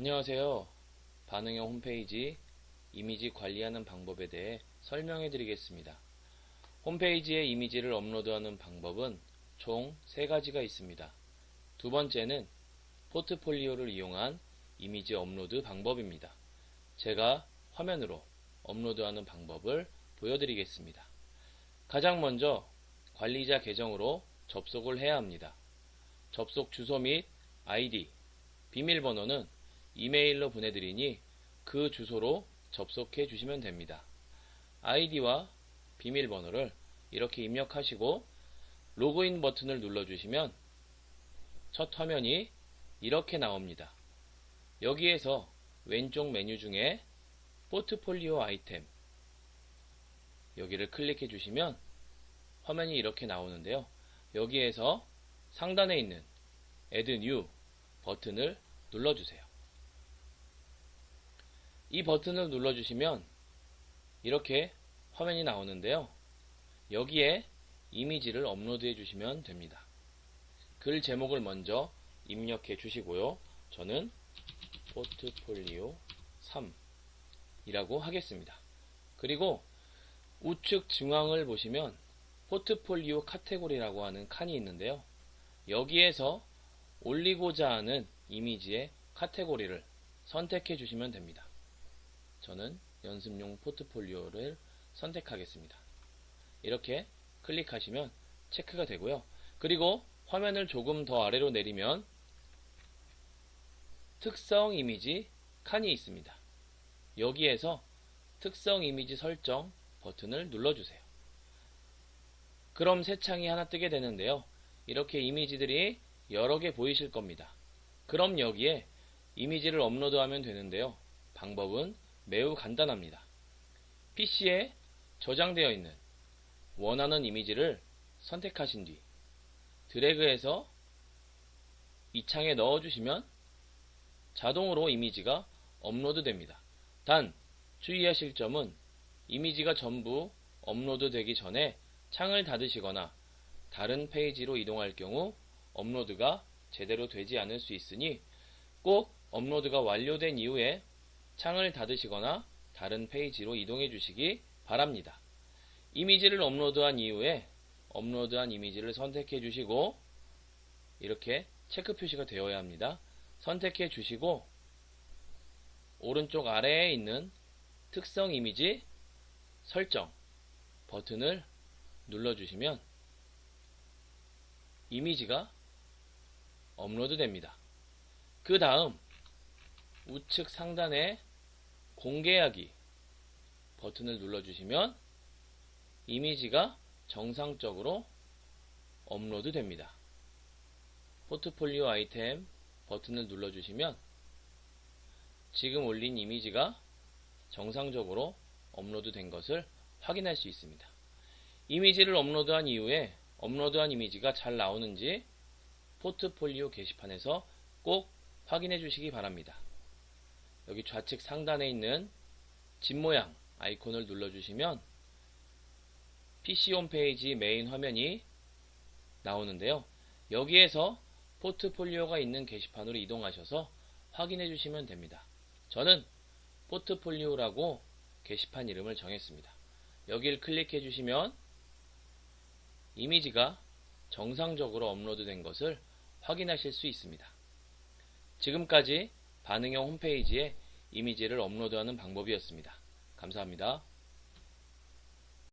안녕하세요. 반응형 홈페이지 이미지 관리하는 방법에 대해 설명해 드리겠습니다. 홈페이지에 이미지를 업로드하는 방법은 총 3가지가 있습니다. 두 번째는 포트폴리오를 이용한 이미지 업로드 방법입니다. 제가 화면으로 업로드하는 방법을 보여드리겠습니다. 가장 먼저 관리자 계정으로 접속을 해야 합니다. 접속 주소 및 아이디, 비밀번호는 이메일로 보내드리니 그 주소로 접속해 주시면 됩니다. 아이디와 비밀번호를 이렇게 입력하시고 로그인 버튼을 눌러주시면 첫 화면이 이렇게 나옵니다. 여기에서 왼쪽 메뉴 중에 포트폴리오 아이템 여기를 클릭해 주시면 화면이 이렇게 나오는데요. 여기에서 상단에 있는 Add New 버튼을 눌러주세요. 이 버튼을 눌러주시면 이렇게 화면이 나오는데요. 여기에 이미지를 업로드해 주시면 됩니다. 글 제목을 먼저 입력해 주시고요. 저는 포트폴리오 3이라고 하겠습니다. 그리고 우측 중앙을 보시면 포트폴리오 카테고리라고 하는 칸이 있는데요. 여기에서 올리고자 하는 이미지의 카테고리를 선택해 주시면 됩니다. 저는 연습용 포트폴리오를 선택하겠습니다. 이렇게 클릭하시면 체크가 되고요. 그리고 화면을 조금 더 아래로 내리면 특성 이미지 칸이 있습니다. 여기에서 특성 이미지 설정 버튼을 눌러주세요. 그럼 새 창이 하나 뜨게 되는데요. 이렇게 이미지들이 여러 개 보이실 겁니다. 그럼 여기에 이미지를 업로드하면 되는데요. 방법은 매우 간단합니다. PC에 저장되어 있는 원하는 이미지를 선택하신 뒤 드래그해서 이 창에 넣어주시면 자동으로 이미지가 업로드 됩니다. 단 주의하실 점은 이미지가 전부 업로드 되기 전에 창을 닫으시거나 다른 페이지로 이동할 경우 업로드가 제대로 되지 않을 수 있으니 꼭 업로드가 완료된 이후에 창을 닫으시거나 다른 페이지로 이동해 주시기 바랍니다. 이미지를 업로드한 이후에 업로드한 이미지를 선택해 주시고 이렇게 체크 표시가 되어야 합니다. 선택해 주시고 오른쪽 아래에 있는 특성 이미지 설정 버튼을 눌러주시면 이미지가 업로드 됩니다. 그 다음 우측 상단에 공개하기 버튼을 눌러주시면 이미지가 정상적으로 업로드 됩니다. 포트폴리오 아이템 버튼을 눌러주시면 지금 올린 이미지가 정상적으로 업로드 된 것을 확인할 수 있습니다. 이미지를 업로드한 이후에 업로드한 이미지가 잘 나오는지 포트폴리오 게시판에서 꼭 확인해 주시기 바랍니다. 여기 좌측 상단에 있는 집 모양 아이콘을 눌러주시면 PC 홈페이지 메인 화면이 나오는데요. 여기에서 포트폴리오가 있는 게시판으로 이동하셔서 확인해 주시면 됩니다. 저는 포트폴리오라고 게시판 이름을 정했습니다. 여기를 클릭해 주시면 이미지가 정상적으로 업로드된 것을 확인하실 수 있습니다. 지금까지 반응형 홈페이지에 이미지를 업로드하는 방법이었습니다. 감사합니다.